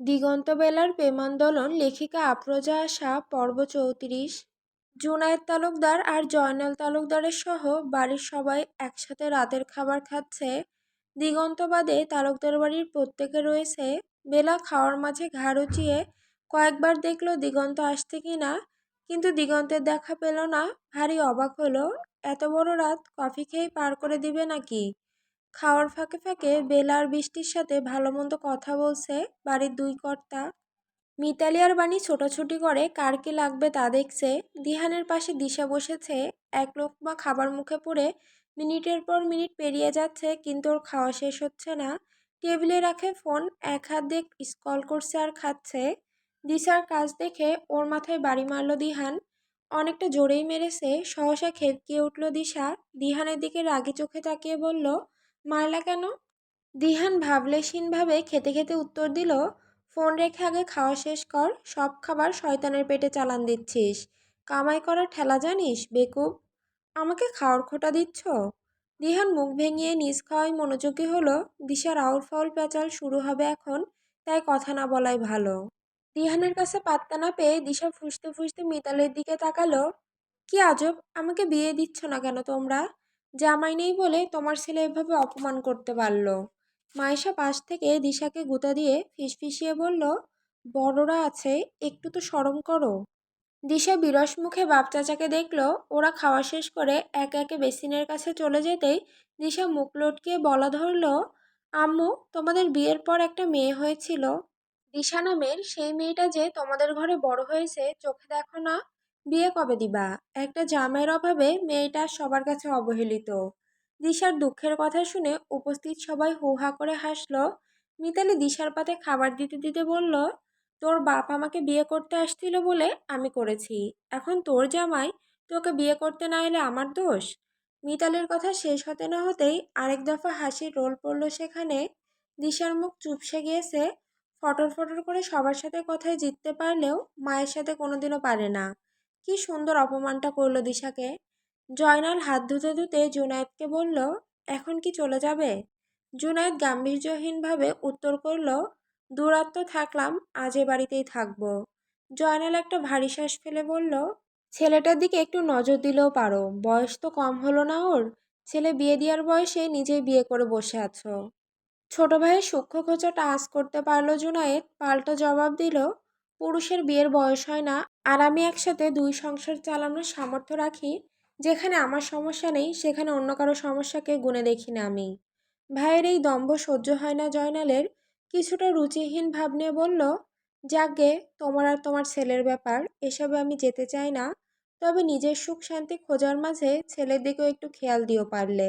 দিগন্তবেলার প্রেমান্দোলন লেখিকা আফরোজা আশা পর্ব চৌত্রিশ, জুনায়েদ তালুকদার আর জয়নাল তালুকদারের সহ বাড়ির সবাই একসাথে রাতের খাবার খাচ্ছে। দিগন্ত বাদে তালুকদার বাড়ির প্রত্যেকে রয়েছে। বেলা খাওয়ার মাঝে ঘাড় উঁচিয়ে কয়েকবার দেখল দিগন্ত আসছে কি না, কিন্তু দিগন্তের দেখা পেল না। ভারী অবাক হলো, এত বড় রাত, কফি খেয়ে পার করে দিবে নাকি? খাওয়ার ফাঁকে ফাঁকে বেলা আর বৃষ্টির সাথে ভালো মন্দ কথা বলছে বাড়ির দুই কর্তা। মিতালি আর বাণী ছোটাছুটি করে কার কি লাগবে তা দেখছে। দিহানের পাশে দিশা বসেছে, এক লোকমা খাবার মুখে পড়ে মিনিটের পর মিনিট পেরিয়ে যাচ্ছে কিন্তু ওর খাওয়া শেষ হচ্ছে না। টেবিলে রাখে ফোন, এক হাত দিয়ে স্কল করছে আর খাচ্ছে। দিশার কাজ দেখে ওর মাথায় বাড়ি মারল দিহান। অনেকটা জোরেই মেরেছে, সহসা খেপকিয়ে উঠল দিশা। দিহানের দিকে রাগি চোখে তাকিয়ে বলল মারলা কেন? দিহান ভাবলেশীনভাবে খেতে খেতে উত্তর দিল, ফোন রেখে আগে খাওয়া শেষ কর, সব খাবার শয়তানের পেটে চালান দিচ্ছিস। কামাই করার ঠেলা জানিস, বেকুব? আমাকে খাওয়ার খোটা দিচ্ছ? দিহান মুখ ভেঙিয়ে নিজ খাওয়াই মনোযোগী হলো দিশার আউল ফাউল পেঁচাল শুরু হবে এখন, তাই কথা না বলাই ভালো। দিহানের কাছে পাত্তা না পেয়ে দিশা ফুসতে ফুসতে মিতালের দিকে তাকালো, কি আজব, আমাকে বিয়ে দিচ্ছ না কেন তোমরা? জামাই নেই বলে তোমার ছেলে এভাবে অপমান করতে পারল। মায়েশা পাশ থেকে দিশাকে গুতা দিয়ে ফিসফিসিয়ে বলল, বড়রা আছে, একটু তো সরম করো। দিশা বিরস মুখে বাপ চাচাকে দেখল, ওরা খাওয়া শেষ করে একে একে বেসিনের কাছে চলে যেতেই দিশা মুখ লটকিয়ে বলা ধরলো, আম্মু, তোমাদের বিয়ের পর একটা মেয়ে হয়েছিল। দিশা নামের সেই মেয়েটা যে তোমাদের ঘরে বড় হয়েছে, চোখে দেখো না। বিয়ে কবে দিবা? একটা জামাইয়ের অভাবে মেয়েটা সবার কাছে অবহেলিত। দিশার দুঃখের কথা শুনে উপস্থিত সবাই হু হা করে হাসলো। মিতালি দিশার পাতে খাবার দিতে দিতে বলল, তোর বাপ আমাকে বিয়ে করতে আসছিল বলে আমি করেছি। এখন তোর জামাই তোকে বিয়ে করতে না এলে আমার দোষ? মিতালির কথা শেষ হতে না হতেই আরেক দফা হাসির রোল পড়ল সেখানে। দিশার মুখ চুপসে গিয়েছে। ফটর ফটর করে সবার সাথে কথায় জিততে পারলেও মায়ের সাথে কোনোদিনও পারে না। কি সুন্দর অপমানটা করল দিশাকে। জয়নাল হাত ধুতে ধুতে জুনায়েদকে বলল, এখন কি চলে যাবে? জুনায়েদ গাম্ভীর্যহীনভাবে উত্তর করল, দূরাত্ম থাকলাম, আজ বাড়িতেই থাকব। জয়নাল একটা ভারী শ্বাস ফেলে বলল, ছেলেটার দিকে একটু নজর দিলেও পারো, বয়স তো কম হলো না ওর, ছেলে বিয়ে দেওয়ার বয়সে নিজেই বিয়ে করে বসে আছো। ছোট ভাইয়ের সূক্ষ্ম খোঁচাটা আঁচ করতে পারল জুনায়েদ, পাল্টা জবাব দিল পুরুষের বিয়ের বয়স হয় না। আর আমি একসাথে দুই সংসার চালানোর সামর্থ্য রাখি, যেখানে আমার সমস্যা নেই, সেখানে অন্য কারও সমস্যাকে গুনে দেখি না আমি। ভাইয়ের এই দম্ভ সহ্য হয় না জয়নালের। কিছুটা রুচিহীন ভাব নিয়ে বলল যাকে তোমার আর তোমার ছেলের ব্যাপার, এসবে আমি যেতে চাই না। তবে নিজের সুখ শান্তি খোঁজার মাঝে ছেলের দিকেও একটু খেয়াল দিও পারলে।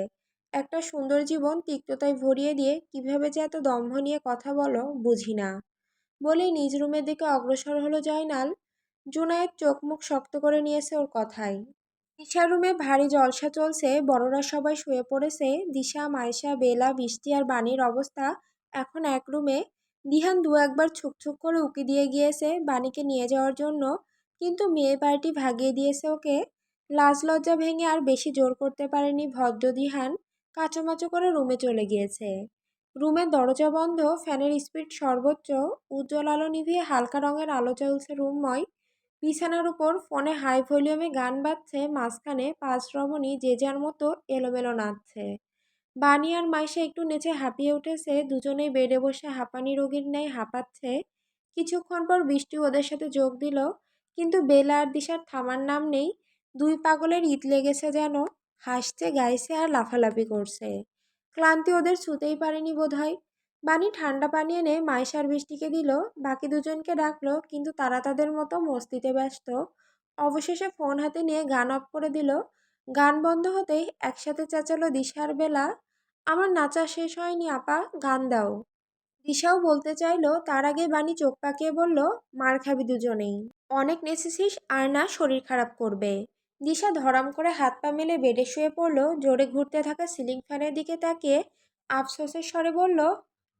একটা সুন্দর জীবন তিক্ততায় ভরিয়ে দিয়ে কীভাবে যে এত দম্ভ নিয়ে কথা বলো, বুঝি না। বলেই নিজ রুমের দিকে অগ্রসর হলো জয়নাল। জুনায়েদ চোখ মুখ শক্ত করে নিয়েছে ওর কথায়। দিশার রুমে ভারী জলসা চলছে, বড়রা সবাই শুয়ে পড়েছে। দিশা মাইশা বেলা, বৃষ্টি আর বাণীর অবস্থা এখন এক রুমে। দিহান দু একবার ছুকছুক করে উকি দিয়ে গিয়েছে বাণীকে নিয়ে যাওয়ার জন্য, কিন্তু মেয়ে বাড়িটি ভাগিয়ে দিয়েছে ওকে। লাজ লজ্জা ভেঙে আর বেশি জোর করতে পারেনি ভদ্র দিহান। কাচুমাচু করে রুমে চলে গিয়েছে। রুমের দরজা বন্ধ, ফ্যানের স্পিড সর্বোচ্চ, উজ্জ্বল আলো নিভিয়ে হালকা রঙের আলো চলছে রুমময়। বিছানার উপর ফোনে হাই ভলিউমে গান বাজছে, মাঝখানে পাঁচ রমণী যে যার মতো এলোমেলো নাচছে। বানি আর মাইশা একটু নেচে হাঁপিয়ে উঠেছে, দুজনেই বেডে বসে হাঁপানি রোগীর ন্যায় হাঁপাচ্ছে। কিছুক্ষণ পর বৃষ্টি ওদের সাথে যোগ দিল, কিন্তু বেলা আর দিশার থামার নাম নেই। দুই পাগলের ঈদ লেগেছে যেন, হাসছে, গাইছে আর লাফালাফি করছে। ক্লান্তি ওদের ছুতেই পারেনি বোধ হয় বানি ঠান্ডা পানি এনে মাইশার বৃষ্টিকে দিল, বাকি দুজনকে ডাকলো, কিন্তু তারা তাদের মতো মস্তিতে ব্যস্ত। অবশেষে ফোন হাতে নিয়ে গান অফ করে দিল, গান বন্ধ হতেই একসাথে চেঁচালো দিশার বেলা, আমার নাচা শেষ হয়নি, আপা, গান দাও। দিশাও বলতে চাইলো, তার আগে বাণী চোখ পাকিয়ে বলল, মার খাবি দুজনেই। অনেক নেচেছিস আর না শরীর খারাপ করবে। দিশা ধরাম করে হাত পা মেলে বেডে শুয়ে পড়ল, জোরে ঘুরতে থাকা সিলিং ফ্যানের দিকে তাকিয়ে আফসোসের স্বরে বলল,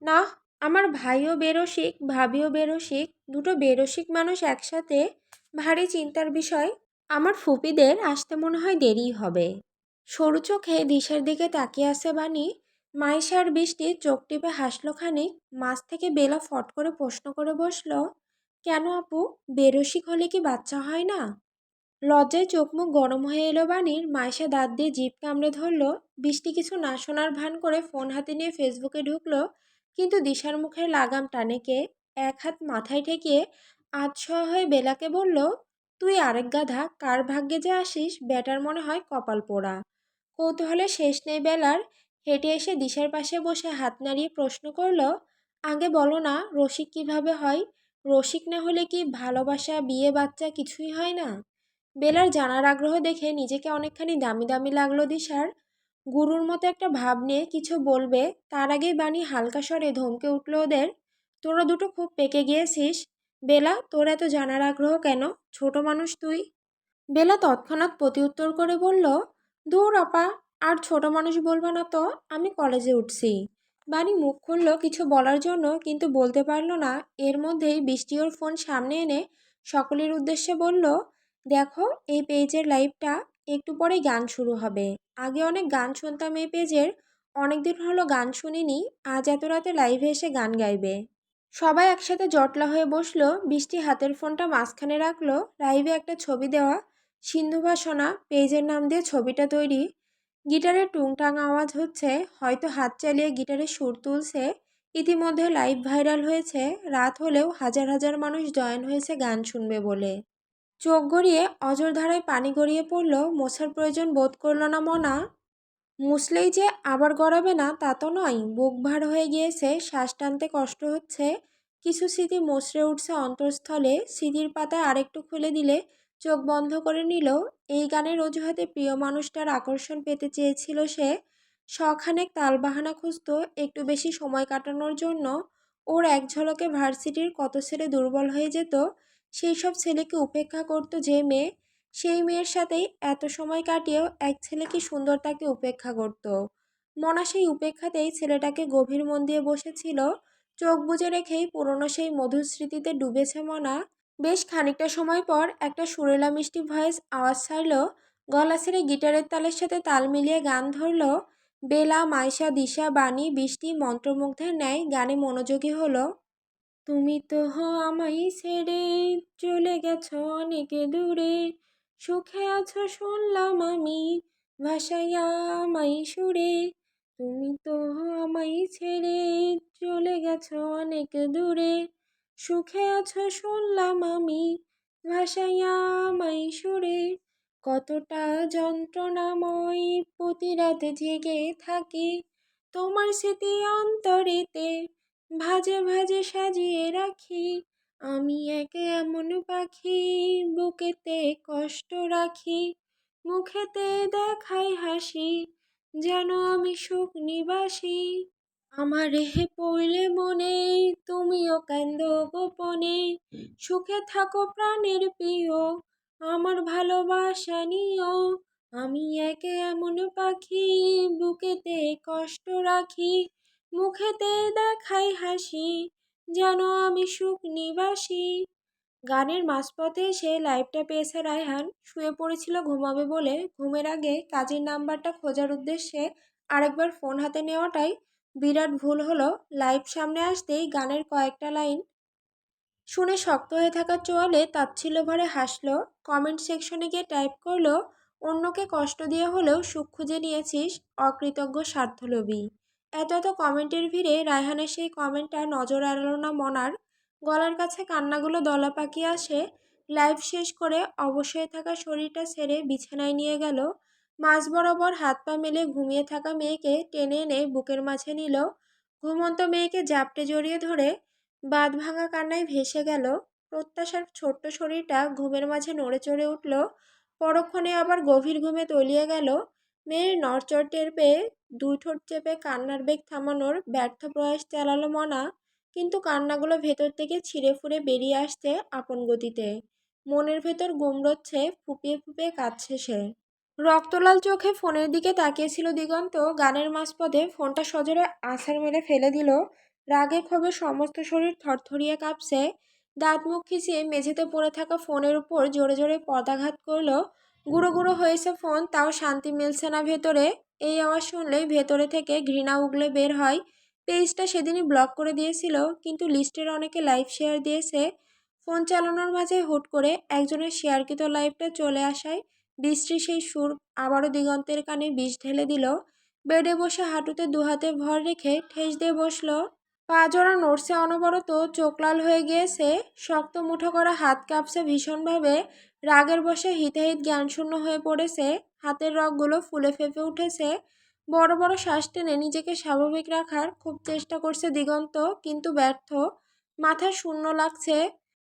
না, আমার ভাইও বেরসিক, ভাবিও বেরসিক, দুটো বেরসিক মানুষ একসাথে, ভারী চিন্তার বিষয়, আমার ফুপিদের আসতে মনে হয় দেরি হবে সরু চোখে দিশার দিকে তাকিয়ে আছে বাণী, মাইশার বৃষ্টি চোখ টিপে হাসলো খানিক মাছ থেকে বেলা ফট করে প্রশ্ন করে বসল, কেন আপু, বেরসিক হলে কি বাচ্চা হয় না? লজ্জায় চোখ মুখ গরম হয়ে এলো বাণীর মাইশা দাঁত দিয়ে জিভ কামড়ে ধরলো। বৃষ্টি কিছু না শোনার ভান করে ফোন হাতে নিয়ে ফেসবুকে ঢুকলো, কিন্তু দিশার মুখের লাগাম টানে কে। এক হাত মাথায় ঠেকিয়ে আতশোয়া হয়ে বেলাকে বলল, তুই আরেক গাধা, কার ভাগ্যে যে আসিস? ব্যাটার মনে হয় কপাল পোড়া। কৌতূহলে শেষ নেই বেলার। হেঁটে এসে দিশার পাশে বসে হাত নাড়িয়ে প্রশ্ন করল, আগে বলো না, রসিক কীভাবে হয়? রসিক না হলে কি ভালোবাসা, বিয়ে, বাচ্চা কিছুই হয় না? বেলার জানার আগ্রহ দেখে নিজেকে অনেকখানি দামি দামি লাগল দিশার গুরুর মতো একটা ভাব নিয়ে কিছু বলবে, তার আগেই বাণী হালকা স্বরে ধমকে উঠল ওদের। তোরা দুটো খুব পেকে গিয়েছিস। বেলা, তোর এত জানার আগ্রহ কেন? ছোট মানুষ তুই? বেলা তৎক্ষণাৎ প্রতিউত্তর করে বলল, দূর আপা, আর ছোট মানুষ বলবা না তো, আমি কলেজে উঠছি। বাণী মুখ খুলল কিছু বলার জন্য, কিন্তু বলতে পারল না। এর মধ্যেই বৃষ্টি ওর ফোন সামনে এনে সকলের উদ্দেশ্যে বলল দেখো, এই পেজের লাইভটা একটু পরেই গান শুরু হবে। আগে অনেক গান শুনতাম এই পেজের, অনেকদিন হলো গান শুনিনি, আজ এত রাতে লাইভে এসে গান গাইবে। সবাই একসাথে জটলা হয়ে বসল, বৃষ্টি হাতের ফোনটা মাঝখানে রাখল, লাইভে একটা ছবি দেওয়া, সিন্ধু সিন্ধুভাসনা পেজের নাম দিয়ে ছবিটা তৈরি। গিটারের টুংটাং আওয়াজ হচ্ছে, হয়তো হাত চালিয়ে গিটারে সুর তুলছে, ইতিমধ্যে লাইভ ভাইরাল হয়েছে, রাত হলেও হাজার হাজার মানুষ জয়েন হয়েছে গান শুনবে বলে। চোখ গড়িয়ে অজর ধারায় পানি গড়িয়ে পড়ল, মোছার প্রয়োজন বোধ করল না মনা। মুসলেই যে আবার গড়াবে না, তা তো নয়। বুক ভার হয়ে গিয়েছে, শ্বাস টানতে কষ্ট হচ্ছে। কিছু স্মৃতি মসড়ে উঠছে অন্তঃস্থলে, স্মৃতির পাতায় আরেকটু খুলে দিলে চোখ বন্ধ করে নিল। এই গানের অজুহাতে প্রিয় মানুষটার আকর্ষণ পেতে চেয়েছিল সে। শখানেক তালবাহানা খুঁজত, একটু বেশি সময় কাটানোর জন্য। ওর এক ঝলকে ভার্সিটির কত ছেলে দুর্বল হয়ে যেত। সেই সব ছেলেকে উপেক্ষা করত যে মেয়ে, সেই মেয়ের সাথেই এত সময় কাটিয়েও এক ছেলে কি সুন্দর তাকে উপেক্ষা করত। মনা সেই উপেক্ষাতেই ছেলেটাকে গভীর মন দিয়ে বসেছিল। চোখ বুজে রেখেই পুরনো সেই মধুর স্মৃতিতে ডুবেছে মনা। বেশ খানিকটা সময় পর একটা সুরেলা মিষ্টি ভয়েস আওয়াজ ছাড়ল। গলা ছেড়ে গিটারের তালের সাথে তাল মিলিয়ে গান ধরল। বেলা, মাইশা, দিশা, বাণী, বৃষ্টি, মন্ত্রমুগ্ধের ন্যায় গানে মনোযোগী হলো। তুমি তো হো আমায় ছেড়ে চলে গেছ অনেক দূরে। সুখে আছো শুনলাম আমি ভাসাইয়া আমায় সুরে। তুমি তো হো আমায় ছেড়ে চলে গেছ অনেক দূরে। সুখে আছো শুনলাম আমি ভাসাইয়া আমায় সুরে। কতটা যন্ত্রণাময় প্রতি রাতে জেগে থাকি তোমার স্মৃতি অন্তরেতে। ভাজে ভাজে সাজিয়ে রাখি। আমি একে এমন পাখি, বুকেতে কষ্ট রাখি, মুখেতে দেখাই হাসি, যেন আমি সুখ নিবাসী। আমার রেহে পড়লে মনে, তুমিও কান্দ গোপনে। সুখে থাকো প্রাণের প্রিয়, আমার ভালোবাসা নিও। আমি একে এমন পাখি, বুকেতে কষ্ট রাখি মুখেতে দেখাই হাসি, যেন আমি সুখ নিবাসী। গানের মাঝপথে এসে লাইভটা পেয়েছে রায়হান। শুয়ে পড়েছিল ঘুমাবে বলে। ঘুমের আগে কাজের নাম্বারটা খোঁজার উদ্দেশ্যে আরেকবার ফোন হাতে নেওয়াটাই বিরাট ভুল হলো। লাইভ সামনে আসতেই গানের কয়েকটা লাইন শুনে শক্ত হয়ে থাকা চোয়ালে তাচ্ছিল্য ভরে হাসলো। কমেন্ট সেকশনে গিয়ে টাইপ করল, অন্যকে কষ্ট দিয়ে হলেও সুখ খুঁজে নিয়েছিস, অকৃতজ্ঞ স্বার্থলোভী। এত এত কমেন্টের ভিড়ে রায়হানের সেই কমেন্টটা নজর এড়ালো না মনার। গলার কাছে কান্নাগুলো দলা পাকিয়ে আসে। লাইভ শেষ করে অবশ্যই থাকা শরীরটা ছেড়ে বিছানায় নিয়ে গেল। মাঝ বরাবর হাত পা মেলে ঘুমিয়ে থাকা মেয়েকে টেনে এনে বুকের মাঝে নিল। ঘুমন্ত মেয়েকে জাপটে জড়িয়ে ধরে বাদ ভাঙা কান্নায় ভেসে গেল। প্রত্যাশার ছোট্ট শরীরটা ঘুমের মাঝে নড়ে চড়ে উঠল। পরক্ষণে আবার গভীর ঘুমে তলিয়ে গেল। মেয়ের নড়চড় টের পেয়ে দুই ঠোঁট চেপে কান্নার বেগ থামানোর ব্যর্থ প্রয়াস চালালো মনা, কিন্তু কান্নাগুলো ভেতর থেকে ছিঁড়ে ফুড়ে বেরিয়ে আসছে আপন গতিতে। মনের ভেতর গুমড়োচ্ছে ফুপিয়ে ফুপিয়ে কাঁদছে সে। রক্তলাল চোখে ফোনের দিকে তাকিয়েছিল দিগন্ত, গানের মাঝপথে ফোনটা সজোরে আছাড় মেরে ফেলে দিল। রাগে ক্ষোভে সমস্ত শরীর থরথরিয়ে কাঁপছে। দাঁত মুখ খিচিয়ে মেঝেতে পড়ে থাকা ফোনের উপর জোরে জোরে পদাঘাত করল। গুঁড়ো গুঁড়ো হয়েছে ফোন, তাও শান্তি মিলছে না ভেতরে। এই আওয়াজ শুনলেই ভেতরে থেকে ঘৃণা উগলে বের হয়। পেজটা সেদিনই ব্লক করে দিয়েছিল, কিন্তু লিস্টের অনেকে লাইভ শেয়ার দিয়েছে। ফোন চালানোর মাঝে হুট করে একজনের শেয়ারকৃত লাইভটা চলে আসায় বৃষ্টি সেই সুর আবারও দিগন্তের কানে বিষ ঢেলে দিল। বেডে বসে হাঁটুতে দুহাতে ভর রেখে ঠেস দিয়ে বসল। পা জোড়া নড়ছে অনবরত, চোখ লাল হয়ে গিয়েছে, শক্ত মুঠো করা হাত কাঁপছে ভীষণভাবে। রাগের বসে হিতাহিত জ্ঞানশূন্য হয়ে পড়েছে, হাতের রগগুলো ফুলে ফেঁপে উঠেছে। বড় বড় শ্বাস টেনে নিজেকে স্বাভাবিক রাখার খুব চেষ্টা করছে দিগন্ত, কিন্তু ব্যর্থ। মাথা শূন্য লাগছে।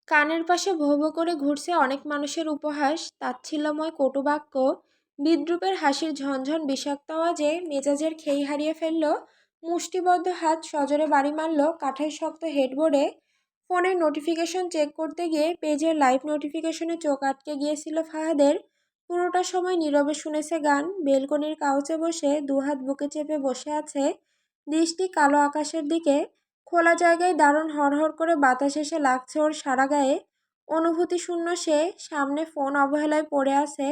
কানের পাশে ভো ভো করে ঘুরছে অনেক মানুষের উপহাস, তাচ্ছিল্যময় কটুবাক্য। বিদ্রুপের হাসির ঝনঝন বিষাক্ত আওয়াজে মেজাজের খেই হারিয়ে ফেলল। মুষ্টিবদ্ধ হাত সজোরে বাড়ি মারল, কাঠের শক্ত হেডবোর্ডে ফোনের নোটিফিকেশন চেক করতে গিয়ে পেজের লাইভ নোটিফিকেশনে চোখ আটকে গিয়েছিল ফাহাদের। পুরোটা সময় নীরবে শুনেছে গান। বেলকনির কাউচে বসে দুহাত বুকে চেপে বসে আছে। দৃষ্টি কালো আকাশের দিকে। খোলা জায়গায় দারুণ হরহর করে বাতাস এসে লাগছে ওর সারা গায়ে। অনুভূতি শূন্য সে। সামনে ফোন অবহেলায় পড়ে আছে।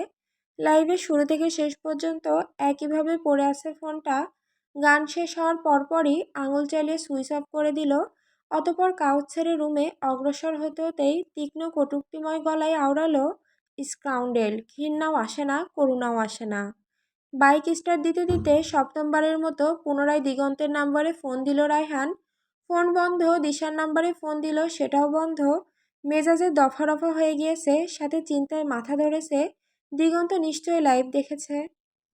লাইভের শুরু থেকে শেষ পর্যন্ত একইভাবে পড়ে আছে ফোনটা গান শেষ হওয়ার পরপরই আঙুল চালিয়ে সুইচ অফ করে দিল। অতপর কাউচ ছেড়ে রুমে অগ্রসর হতে হতেই তীক্ষ্ণ কটুক্তিময় গলায় আওড়ালো, স্কাউন্ডেল, ঘৃণাও আসে না, করুণাও আসে না। বাইক স্টার্ট দিতে দিতে সপ্তমবারের মতো পুনরায় দিগন্তের নাম্বারে ফোন দিল রায়হান। ফোন বন্ধ, দিশার নাম্বারে ফোন দিল, সেটাও বন্ধ। মেজাজে দফা রফা হয়ে গিয়েছে, সাথে চিন্তায় মাথা ধরেছে, দিগন্ত নিশ্চয়ই লাইভ দেখেছে।